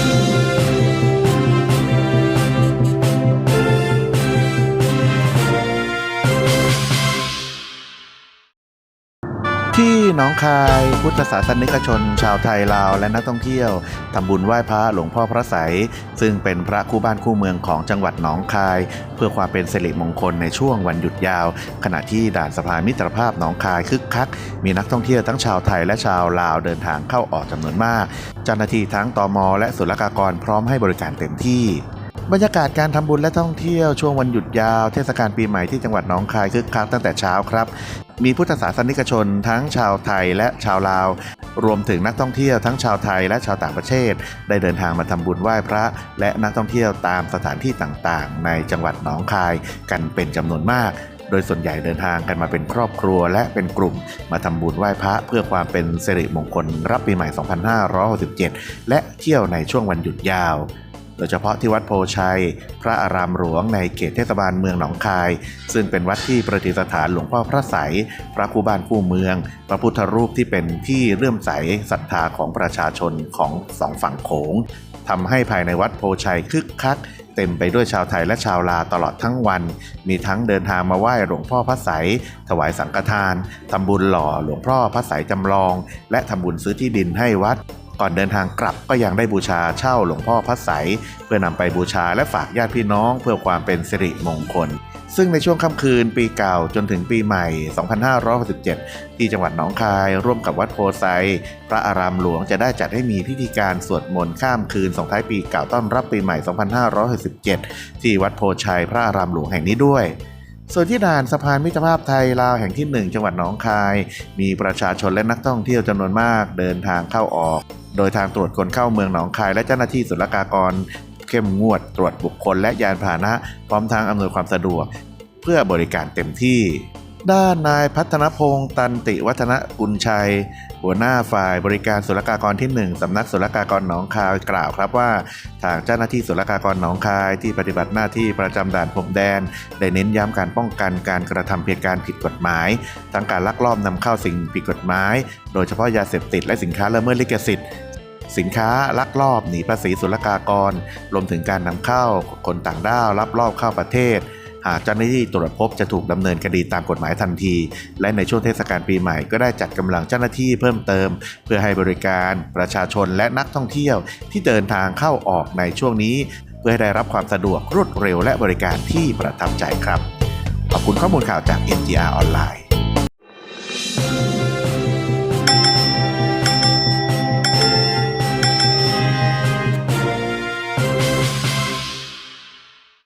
Thank you. ที่หนองคายพุทธศาสนิกชน ชาวไทยลาวและนักท่องเที่ยวทำบุญไหว้พระหลวงพ่อพระไสยซึ่งเป็นพระคู่บ้านคู่เมืองของจังหวัดหนองคาย เพื่อความเป็นสิริมงคลในช่วงวันหยุดยาว ขณะที่ด่านสะพานมิตรภาพหนองคายคึกคัก มีนักท่องเที่ยวทั้งชาวไทยและชาวลาวเดินทางเข้าออกจำนวนมาก เจ้าหน้าที่ทั้งตมและศุลกากรพร้อมให้บริการเต็มที่บรรยากาศการทำบุญและท่องเที่ยวช่วงวันหยุดยาวเทศกาลปีใหม่ที่จังหวัดหนองคายคึกคักตั้งแต่เช้าครับ มีพุทธศาสนิกชนทั้งชาวไทยและชาวลาว รวมถึงนักท่องเที่ยวทั้งชาวไทยและชาวต่างประเทศ ได้เดินทางมาทำบุญไหว้พระ และนักท่องเที่ยวตามสถานที่ต่างๆ ในจังหวัดหนองคายกันเป็นจำนวนมากโดยส่วนใหญ่เดินทางกันมาเป็นครอบครัวและเป็นกลุ่ม มาทำบุญไหว้พระเพื่อความเป็นสิริมงคลรับปีใหม่ 2567 และเที่ยวในช่วงวันหยุดยาว โดยเฉพาะที่วัดโพชัย พระอารามหลวงในเขตเทศบาลเมืองหนองคาย ซึ่งเป็นวัดที่ประดิษฐานหลวงพ่อพระไสยพระคู่บ้านคู่เมือง พระพุทธรูปที่เป็นที่เลื่อมใสศรัทธาของประชาชนของสองฝั่งโขงทำให้ภายในวัดโพชัยคึกคักเต็มไปด้วยชาวไทยและชาวลาวตลอดทั้งวัน มีทั้งเดินทางมาไหว้หลวงพ่อพระไสยถวายสังฆทาน ทำบุญหล่อหลวงพ่อพระไสยจำลอง และทำบุญซื้อที่ดินให้วัด ก่อนเดินทางกลับก็ยังได้บูชาเช่าหลวงพ่อพระไสยเพื่อนำไปบูชาและฝากญาติพี่น้องเพื่อความเป็นสิริมงคล ซึ่งในช่วงค่ำคืนปีเก่าจนถึงปีใหม่ 2567 ที่จังหวัดหนองคายร่วมกับวัดโพไซพระอารามหลวงจะได้จัดให้มีพิธีการสวดมนต์ข้ามคืนส่งท้ายปีเก่าต้อนรับปีใหม่ 2567 ที่วัดโพชัยพระอารามหลวงแห่งนี้ด้วย ส่วนที่ด่านสะพานมิตรภาพไทยลาวแห่งที่ 1 จังหวัดหนองคาย มีประชาชนและนักท่องเที่ยวจำนวนมากเดินทางเข้าออก โดยทางตรวจคนเข้าเมืองหนองคายและเจ้าหน้าที่ศุลกากร เข้มงวดตรวจบุคคลและยานพาหนะ พร้อมทางอำนวยความสะดวก เพื่อบริการเต็มที่ ด้านนายพัฒนพงศ์ตันติวัฒนกุลชัย หัวหน้าฝ่ายบริการศุลกากรที่ 1 สำนักศุลกากรหนองคายกล่าวครับว่า ทางเจ้าหน้าที่ศุลกากรหนองคายที่ปฏิบัติหน้าที่ประจำด่านพรมแดน ได้เน้นย้ำการป้องกันการกระทำเหตุการผิดกฎหมาย ทั้งการลักลอบนำเข้าสิ่งผิดกฎหมาย โดยเฉพาะยาเสพติดและสินค้าละเมิดลิขสิทธิ์สินค้าลักลอบหนีภาษีศุลกากรรวมถึงการนำเข้าคนต่างด้าวลักลอบเข้าประเทศ หากเจ้าหน้าที่ตรวจพบจะถูกดำเนินคดีตามกฎหมายทันที และในช่วงเทศกาลปีใหม่ก็ได้จัดกำลังเจ้าหน้าที่เพิ่มเติม เพื่อให้บริการประชาชนและนักท่องเที่ยวที่เดินทางเข้าออกในช่วงนี้ เพื่อให้ได้รับความสะดวกรวดเร็วและบริการที่ประทับใจครับ ขอบคุณข้อมูลข่าวจาก NGR ออนไลน์